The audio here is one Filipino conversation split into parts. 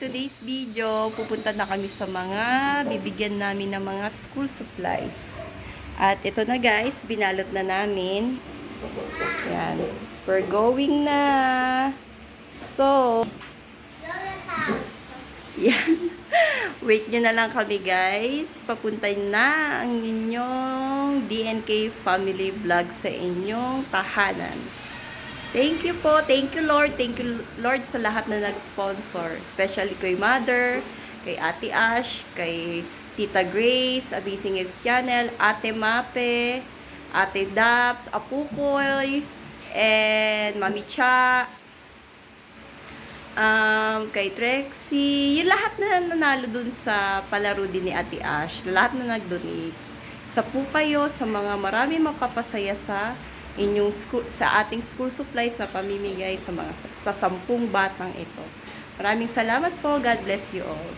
today's video, pupunta na kami sa mga bibigyan namin ng mga school supplies. At ito na guys, binalot na namin. Yan. We're going na. So, yan. Wait nyo na lang kami guys. Papuntay na ang inyong DNK family vlog sa inyong tahanan. Thank you po. Thank you, Lord. Thank you, Lord, sa lahat na nag-sponsor. Especially kay Mother, kay Ate Ash, kay Tita Grace, Amazing Eggs Channel, Ate Mape, Ate Daps, Apukoy, and Mami Cha, um, kay Trexie, yung lahat na nanalo dun sa palaro din ni Ate Ash, lahat na nag-donate. Sa po kayo, sa mga marami mapapasaya sa inyong school, sa ating school supplies na pamimigay sa mga sa sampung batang ito. Maraming salamat po. God bless you all.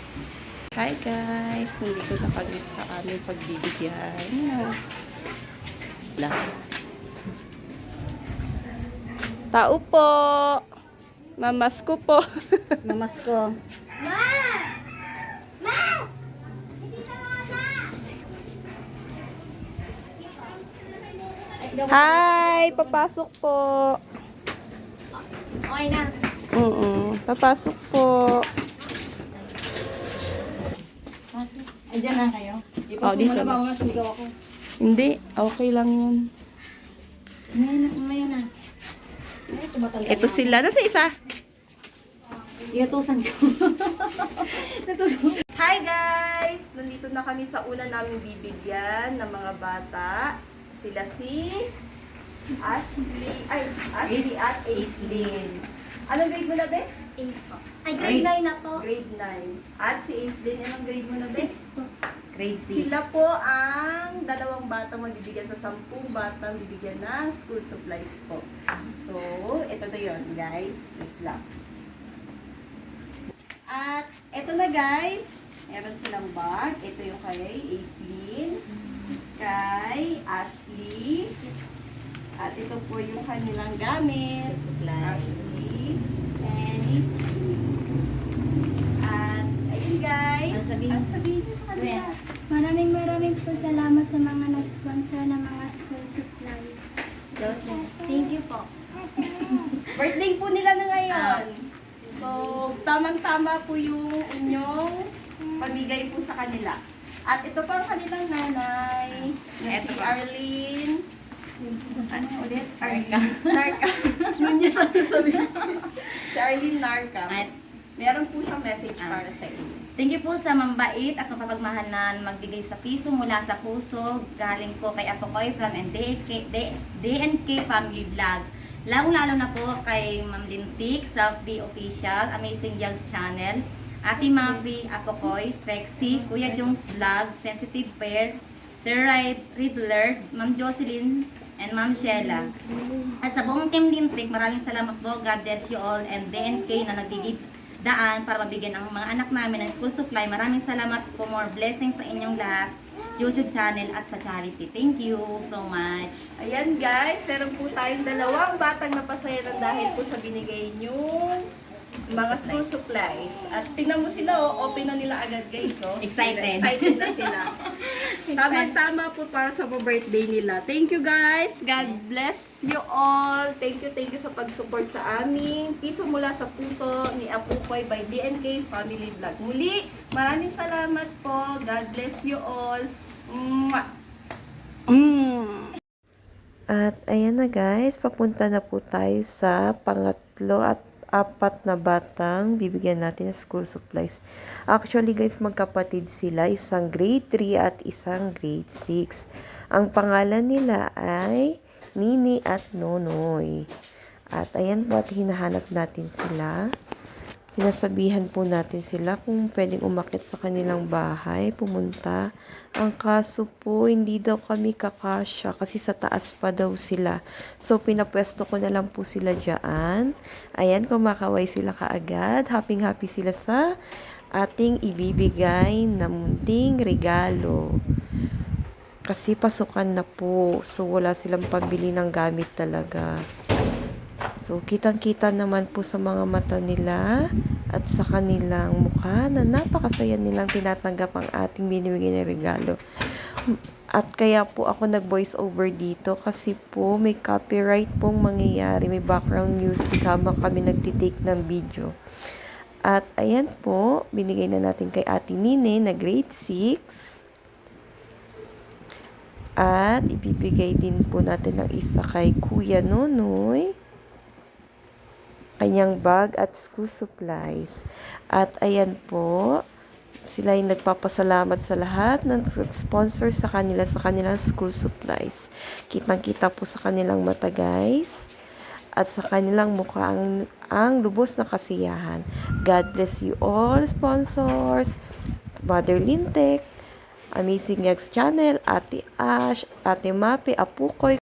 Hi guys! Nandito na kami sa aming pagbibigyan ng vlog. Tao po! Mamas ko po. Mamas ko. Hi! Papasok po. Okay na. Mm Papasok po. Ay, dyan na kayo. Oh, dito na na. ba? Sumigaw ako. Hindi. Okay lang yun. Ngayon na, ngayon na. Ay, Ito sila. Nasa isa? Iutusan ko. Hi guys! Nandito na kami sa una namin bibigyan ng mga bata. Sila si Ashley. Ay, Ashley at Aislinn. Anong grade mo na, Be? Ay, grade 9 na po. Grade 9. At si Aislinn, anong grade mo na, Be? 6 po. Grade 6. Sila po ang dalawang bata magbibigyan sa sampung batang bibigyan ng school supplies po. So, ito na yon guys. Wait lang. At ito na guys. Meron silang bag. Ito yung kay Aislinn. Kay Ashley. At ito po yung kanilang gamit. Supply. Ashley and Aislinn. At ayun guys. Ano sabihin? Sabihin niyo sa kanila? Maraming maraming po salamat sa mga nag-sponsor ng mga school supplies. Thank you po. Birthday po nila na ngayon. So, tamang-tama po yung inyong pamigay po sa kanila. At ito pa ang kanilang nanay, na Ito si. Arlene. Ano ulit? Narca. Narca. Yun yung sabi. Si Arlene Narca. At Meron po siyang message Ah. para sa inyo. Thank you po sa mambait at mapapagmahalan magbigay sa piso mula sa puso. Galing po kay Apokoy from DNK, DNK Family Vlog. Lalong-lalo na po kay Ma'am Lintik, South B Official, Amazing Yogs Channel, Ate Mavi Apokoy, Trexie, Kuya Jones Vlog, Sensitive Pair, Sir Rid- Riddler, Ma'am Jocelyn, and Ma'am Sheila. At sa buong Team Lintik, maraming salamat po. God bless you all and DNK na nagbigay daan para mabigyan ang mga anak namin ng school supply. Maraming salamat po. More blessings sa inyong lahat. YouTube channel at sa charity. Thank you so much. Ayan guys, meron po tayong dalawang batang napasaya ng dahil po sa binigay niyong mga school supplies. At tingnan mo sila, oh, open na nila agad guys. Oh. Excited. Excited na sila. Tamang-tama po para sa birthday nila. Thank you guys. God bless you all. Thank you, thank you sa pag-support sa amin. Piso mula sa puso ni Apukoy by DNK Family Vlog. Muli, maraming salamat po. God bless you all. Mwah! Mm. At ayan na guys, papunta na po tayo sa pangatlo at apat na batang bibigyan natin ng school supplies. Actually guys, magkapatid sila, isang grade 3 at isang grade 6. Ang pangalan nila ay Nini at Nonoy. At ayan po at hinahanap natin sila. Sinasabihan po natin sila kung pwedeng umakit sa kanilang bahay, pumunta. Ang kaso po, hindi daw kami kakasya kasi sa taas pa daw sila. So, pinapwesto ko na lang po sila dyan. Ayan, kumakaway sila kaagad. Happy-happy sila sa ating ibibigay na munting regalo. Kasi pasukan na po. So, wala silang pambili ng gamit talaga. So, kitang-kita naman po sa mga mata nila at sa kanilang mukha na napakasaya nilang tinatanggap ang ating binibigay na regalo. At kaya po ako nag-voice over dito kasi po may copyright pong mangyayari, may background music habang kami nagtitake ng video. At ayan po, binigay na natin kay Ate Nine na grade 6. At ibibigay din po natin ng isa kay Kuya Nonoy kanyang bag at school supplies. At ayan po, sila yung nagpapasalamat sa lahat ng sponsor sa kanila sa kanilang school supplies. Kitang-kita po sa kanilang mata guys. At sa kanilang mukha ang, ang lubos na kasiyahan. God bless you all sponsors. Mother Lintek, Amazing Eggs Channel, Ate Ash, Ate Mape, Apukoy,